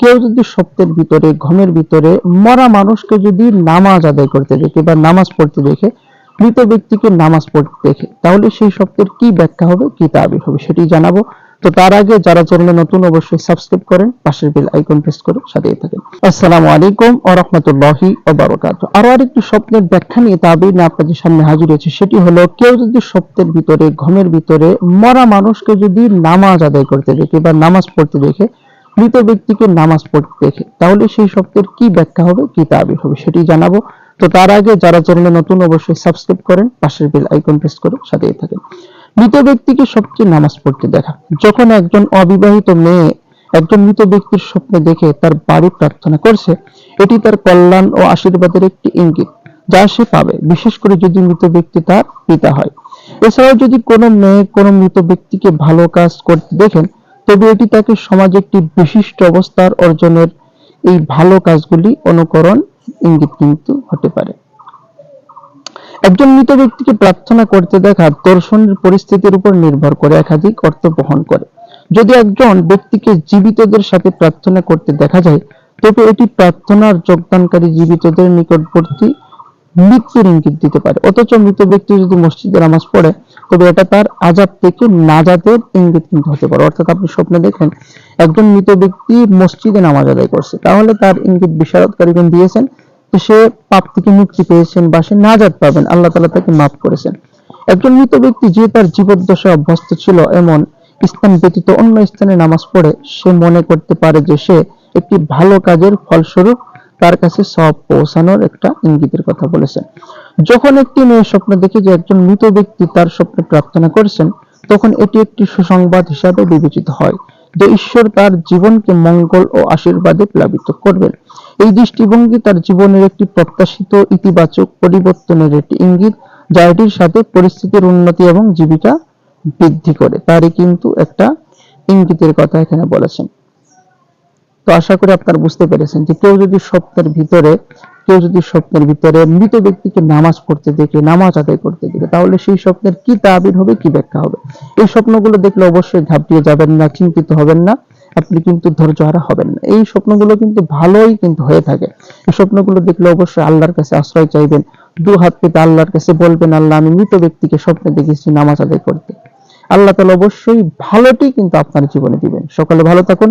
কেউ যদি স্বপ্নের ভিতরে, ঘুমের ভিতরে, মরা মানুষকে যদি নামাজ আদায় করতে দেখে বা নামাজ পড়তে দেখে, মৃত ব্যক্তিকে নামাজ পড়তে দেখে, তাহলে সেই স্বপ্নের কি ব্যাখ্যা হবে, কি তাবির হবে, সেটি জানাব। তো তার আগে যারা চ্যানেলে নতুন, অবশ্যই সাবস্ক্রাইব করেন, পাশের বেল আইকন প্রেস করে সাথেই থাকেন। আসসালামু আলাইকুম ওয়া রাহমাতুল্লাহি ওয়া বারাকাতুহু। আরও আরেকটি স্বপ্নের ব্যাখ্যা নিয়ে তাবির নিয়ে আপনাদের সামনে হাজির হয়েছে, সেটি হলো, কেউ যদি স্বপ্নের ভিতরে, ঘুমের ভিতরে, মরা মানুষকে যদি নামাজ আদায় করতে দেখে বা নামাজ পড়তে দেখে মৃত ব্যক্তিকে নামাজ পড়তে দেখে। তাহলে সেই শব্দের কি ব্যাখ্যা হবে, কি তাবির হবে সেটি জানাব। তো তার আগে যারা চ্যানেলে নতুন অবশ্যই সাবস্ক্রাইব করেন, পাশের বেল আইকন প্রেস করে সাথেই থাকেন। মৃত ব্যক্তিকে সবচেয়ে নামাজ পড়তে দেখা। যখন একজন অবিবাহিত মেয়ে একজন মৃত ব্যক্তির স্বপ্নে দেখে তার বাড়ি প্রার্থনা করছে, এটি তার কল্যাণ ও আশীর্বাদের একটি ইঙ্গিত, যা সে পাবে, বিশেষ করে যদি মৃত ব্যক্তি তার পিতা হয়। এছাড়াও যদি কোনো মেয়ে কোনো মৃত ব্যক্তিকে ভালো কাজ করতে দেখেন তবে এটি তাকে সমাজে একটি বিশিষ্ট অবস্থার অর্জনের এই ভালো কাজগুলি অনুকরণ ইঙ্গিত কিন্তু হতে পারে। একজন মৃত ব্যক্তিকে প্রার্থনা করতে দেখা দর্শনের পরিস্থিতির উপর নির্ভর করে, একাধিক অর্থ বহন করে। যদি একজন ব্যক্তিকে জীবিতদের সাথে প্রার্থনা করতে দেখা যায়, তবে এটি প্রার্থনার যোগদানকারী জীবিতদের নিকটবর্তী মৃত্যুর ইঙ্গিত দিতে পারে। অথচ মৃত ব্যক্তি যদি মসজিদে নামাজ পড়ে, তবে এটা তার আজাব থেকে নাজাতের ইঙ্গিত কিন্তু হতে পারে। অর্থাৎ আপনি স্বপ্নে দেখেন, একজন মৃত ব্যক্তি মসজিদে নামাজ আদায় করছে। তাহলে তার ইঙ্গিত বিশারদকারীগণ দিয়েছেন যে সে পাপ থেকে মুক্তি পেয়েছেন বা সে নাজাত পাবেন। আল্লাহ তালা তাকে মাফ করেছেন। একজন মৃত ব্যক্তি যে তার জীবদ্দশায় অভ্যস্ত ছিল, এমন স্থান ব্যতীত অন্য স্থানে নামাজ পড়ে, সে মনে করতে পারে যে সে একটি ভালো কাজের ফলস্বরূপ তার কাছে সব পৌঁছানোর একটা ইঙ্গিতের কথা বলেছেন। যখন একটি মেয়ে স্বপ্ন দেখে যে একজন মৃত ব্যক্তি তার স্বপ্নে প্রার্থনা করেছেন, তখন এটি একটি সুসংবাদ হিসাবে বিবেচিত হয় যে ঈশ্বর তার জীবনকে মঙ্গল ও আশীর্বাদে প্লাবিত করবেন। এই দৃষ্টিভঙ্গি তার জীবনের একটি প্রত্যাশিত ইতিবাচক পরিবর্তনের একটি ইঙ্গিত, যা এটির সাথে পরিস্থিতির উন্নতি এবং জীবিকা বৃদ্ধি করে। তারই কিন্তু একটা ইঙ্গিতের কথা এখানে বলেছেন। তো আশা করি আপনারা বুঝতে পেরেছেন যে কেউ যদি স্বপ্নের ভিতরে, কেউ যদি স্বপ্নের ভিতরে মৃত ব্যক্তিকে নামাজ পড়তে দেখে, নামাজ আদায় করতে দেখে, তাহলে সেই স্বপ্নের কি তাবির হবে, কি ব্যাখ্যা হবে? এই স্বপ্নগুলো দেখলে অবশ্যই ঘাবড়িয়ে যাবেন না, চিন্তিত হবেন না, আপনি কিন্তু ধৈর্য হারা হবেন না। এই স্বপ্নগুলো কিন্তু ভালোই কিন্তু হয়ে থাকে। এই স্বপ্নগুলো দেখলে অবশ্যই আল্লাহর কাছে আশ্রয় চাইবেন, দু হাত পেতে আল্লাহর কাছে বলবেন, আল্লাহ, আমি মৃত ব্যক্তিকে স্বপ্নে দেখেছি নামাজ আদায় করতে। আল্লাহ তালা অবশ্যই ভালোটি কিন্তু আপনার জীবনে দিবেন। সকালে ভালো থাকুন